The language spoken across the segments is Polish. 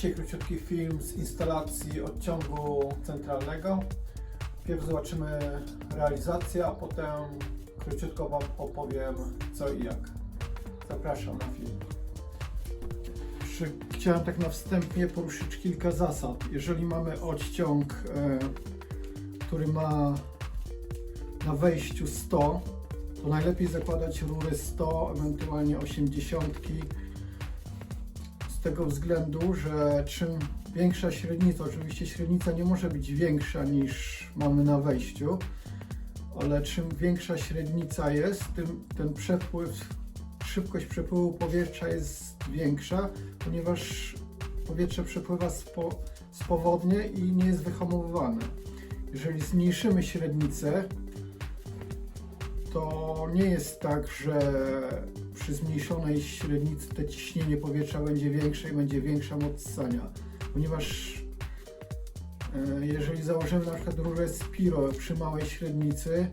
dzisiaj króciutki film z instalacji odciągu centralnego. Pierw zobaczymy realizację, a potem króciutko Wam opowiem co i jak. Zapraszam na film. Chciałem tak na wstępie poruszyć kilka zasad. Jeżeli mamy odciąg, e, który ma na wejściu 100, to najlepiej zakładać rury 100, ewentualnie 80 z tego względu, że czym większa średnica, oczywiście średnica nie może być większa niż mamy na wejściu, ale czym większa średnica jest, tym ten przepływ, szybkość przepływu powietrza jest większa, ponieważ powietrze przepływa spo, swobodnie i nie jest wyhamowywane. Jeżeli zmniejszymy średnicę, to nie jest tak, że przy zmniejszonej średnicy to ciśnienie powietrza będzie większe i będzie większa moc ssania, ponieważ e, jeżeli założymy na przykład rurę Spiro przy małej średnicy,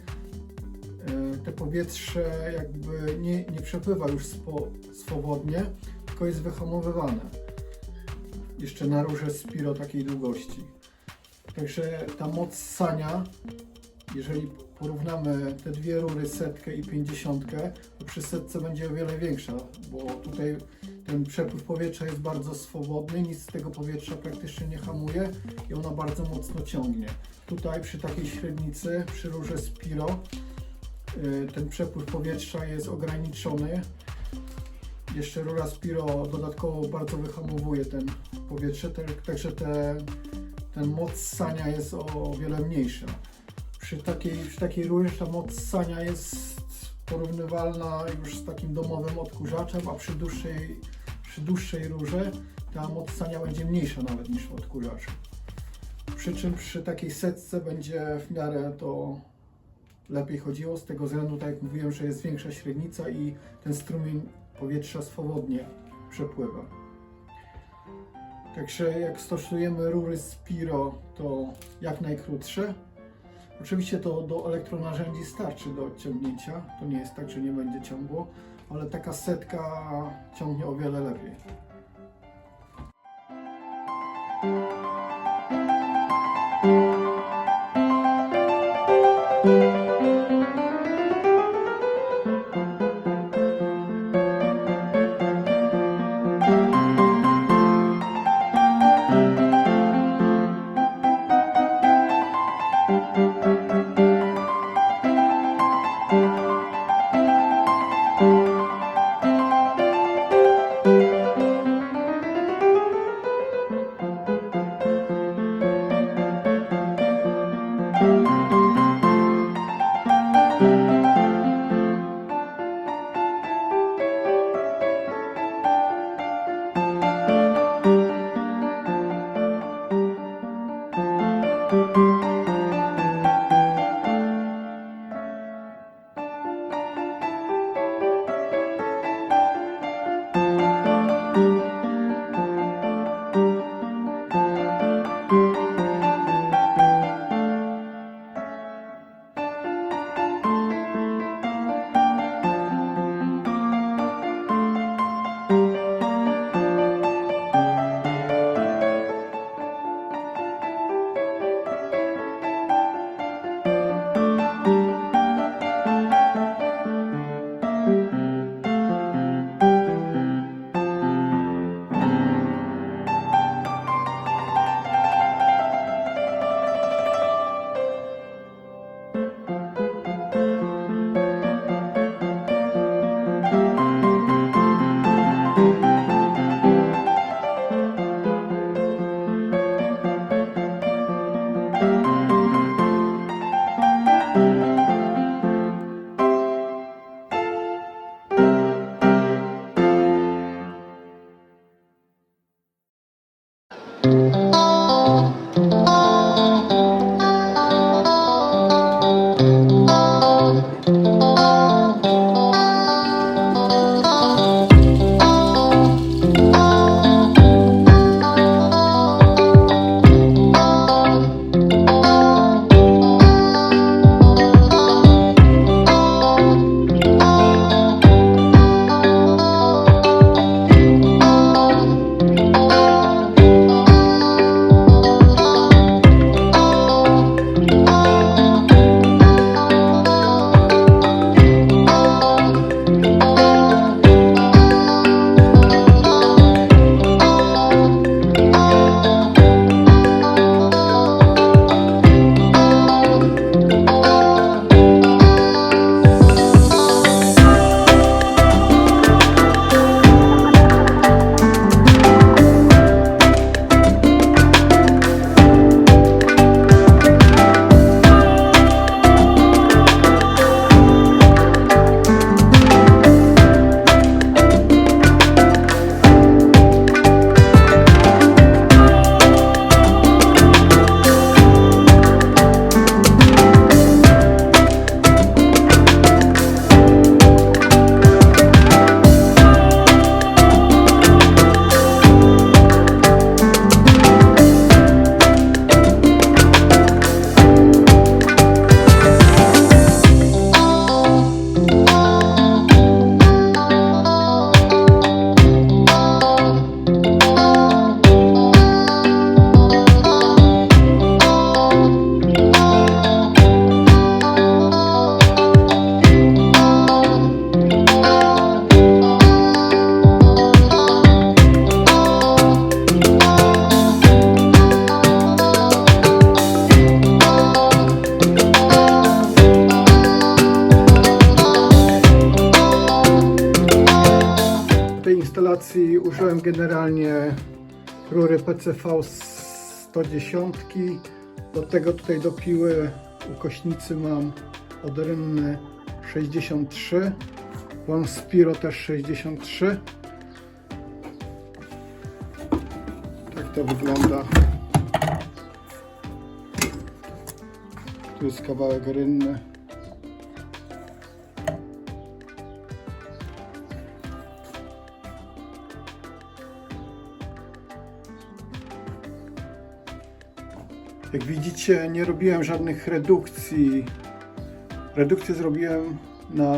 e, to powietrze jakby nie, nie przepływa już spo, swobodnie, tylko jest wyhamowywane. Jeszcze na rurze Spiro takiej długości. Także ta moc ssania jeżeli porównamy te dwie rury, setkę i pięćdziesiątkę, to przy setce będzie o wiele większa, bo tutaj ten przepływ powietrza jest bardzo swobodny, nic z tego powietrza praktycznie nie hamuje i ona bardzo mocno ciągnie. Tutaj przy takiej średnicy, przy rurze Spiro, y, ten przepływ powietrza jest ograniczony. Jeszcze rura Spiro dodatkowo bardzo wyhamowuje ten powietrze, tak- także te, ten moc ssania jest o wiele mniejsza przy takiej, przy takiej rurze ta moc ssania jest porównywalna już z takim domowym odkurzaczem, a przy dłuższej, przy dłuższej rurze ta moc ssania będzie mniejsza nawet niż w odkurzaczu. Przy czym przy takiej setce będzie w miarę to lepiej chodziło, z tego względu, tak jak mówiłem, że jest większa średnica i ten strumień powietrza swobodnie przepływa. Także jak stosujemy rury Spiro, to jak najkrótsze, Oczywiście to do elektronarzędzi starczy do odciągnięcia. To nie jest tak, że nie będzie ciągło, ale taka setka ciągnie o wiele lepiej. Instalacji użyłem generalnie rury PCV 110. Do tego tutaj do piły ukośnicy mam od Rynny 63. Mam Spiro też 63. Tak to wygląda. Tu jest kawałek rynny. Jak widzicie, nie robiłem żadnych redukcji. Redukcję zrobiłem na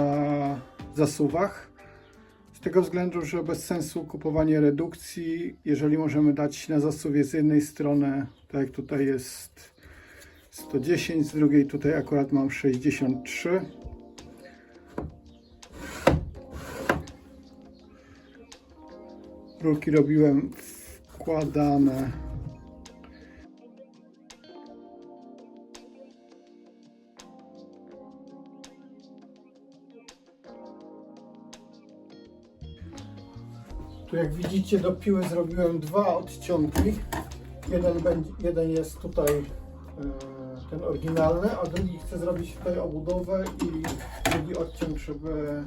zasuwach. Z tego względu, że bez sensu kupowanie redukcji, jeżeli możemy dać na zasuwie z jednej strony, tak jak tutaj jest 110, z drugiej tutaj akurat mam 63. Rurki robiłem wkładane. Tu jak widzicie do piły zrobiłem dwa odciągi. Jeden, będzie, jeden jest tutaj e, ten oryginalny, a drugi chcę zrobić tutaj obudowę i drugi odciąg, żeby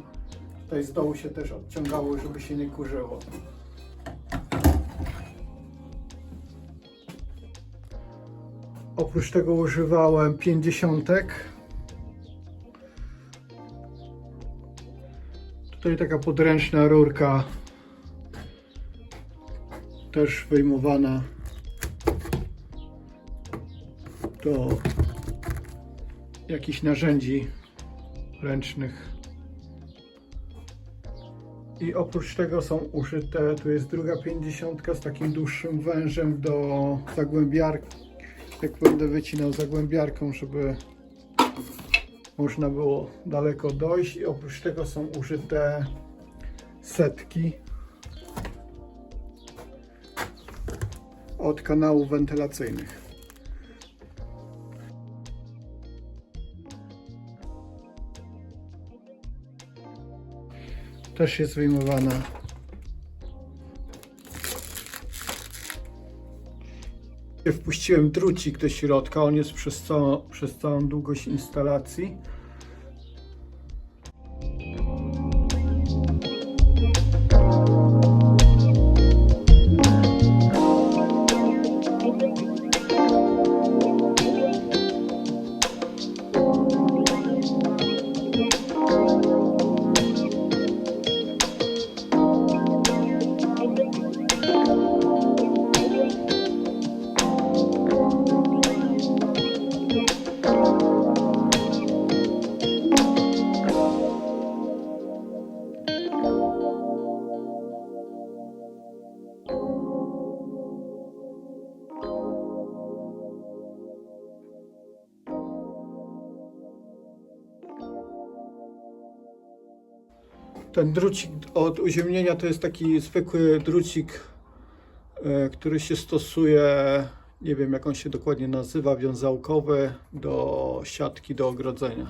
tutaj z dołu się też odciągało, żeby się nie kurzyło. Oprócz tego używałem pięćdziesiątek. Tutaj taka podręczna rurka też wyjmowana do jakichś narzędzi ręcznych. I oprócz tego są użyte, tu jest druga pięćdziesiątka z takim dłuższym wężem do zagłębiarki. Jak będę wycinał zagłębiarką, żeby można było daleko dojść. I oprócz tego są użyte setki od kanałów wentylacyjnych. Też jest wyjmowana. Wpuściłem drucik do środka, on jest przez, całą, przez całą długość instalacji. Ten drucik od uziemnienia to jest taki zwykły drucik, e, który się stosuje, nie wiem jak on się dokładnie nazywa, wiązałkowy do siatki, do ogrodzenia.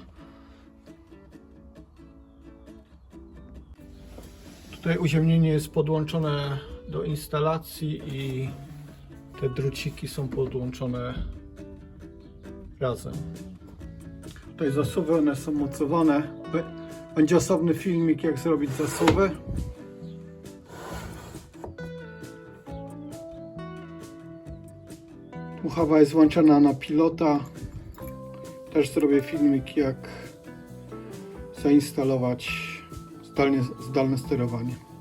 Tutaj uziemnienie jest podłączone do instalacji i te druciki są podłączone razem. Tutaj zasuwy, one są mocowane. Będzie osobny filmik, jak zrobić zasuwy. Muchawa jest włączona na pilota. Też zrobię filmik, jak zainstalować zdalne sterowanie.